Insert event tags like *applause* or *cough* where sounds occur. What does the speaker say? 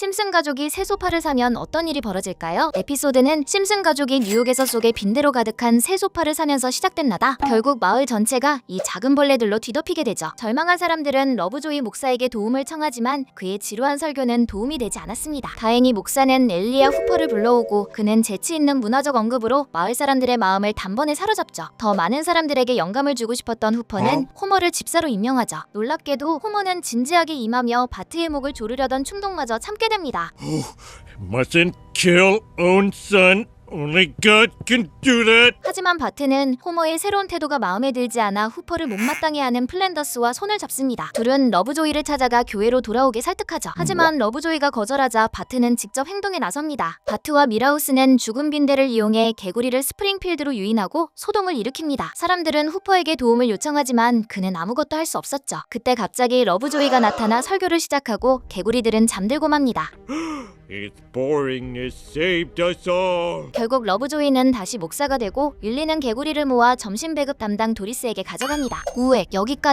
심슨 가족이 새 소파를 사면 어떤 일이 벌어질까요? 에피소드는 심슨 가족이 뉴욕에서 속에 빈대로 가득한 새 소파를 사면서 시작됐나다. 결국 마을 전체가 이 작은 벌레들로 뒤덮이게 되죠. 절망한 사람들은 러브조이 목사에게 도움을 청하지만 그의 지루한 설교는 도움이 되지 않았습니다. 다행히 목사는 엘리야 후퍼를 불러오고 그는 재치 있는 문화적 언급으로 마을 사람들의 마음을 단번에 사로잡죠. 더 많은 사람들에게 영감을 주고 싶었던 후퍼는 호머를 집사로 임명하죠. 놀랍게도 호머는 진지하게 임하며 바트의 목을 조르려던 충동마저 참게 됩니다. Mustn't kill own son. Only God can do that. 하지만 바트는 호머의 새로운 태도가 마음에 들지 않아 후퍼를 못마땅해 하는 플랜더스와 손을 잡습니다. 둘은 러브조이를 찾아가 교회로 돌아오게 설득하죠. 하지만 러브조이가 거절하자 바트는 직접 행동에 나섭니다. 바트와 미라우스는 죽은 빈대를 이용해 개구리를 스프링필드로 유인하고 소동을 일으킵니다. 사람들은 후퍼에게 도움을 요청하지만 그는 아무것도 할 수 없었죠. 그때 갑자기 러브조이가 나타나 설교를 시작하고 개구리들은 잠들고 맙니다. *gasps* *gasps* His boringness saved us all. 결국 러브조이는 다시 목사가 되고 윌리는 개구리를 모아 점심 배급 담당 도리스에게 가져갑니다. 우액 여기까지.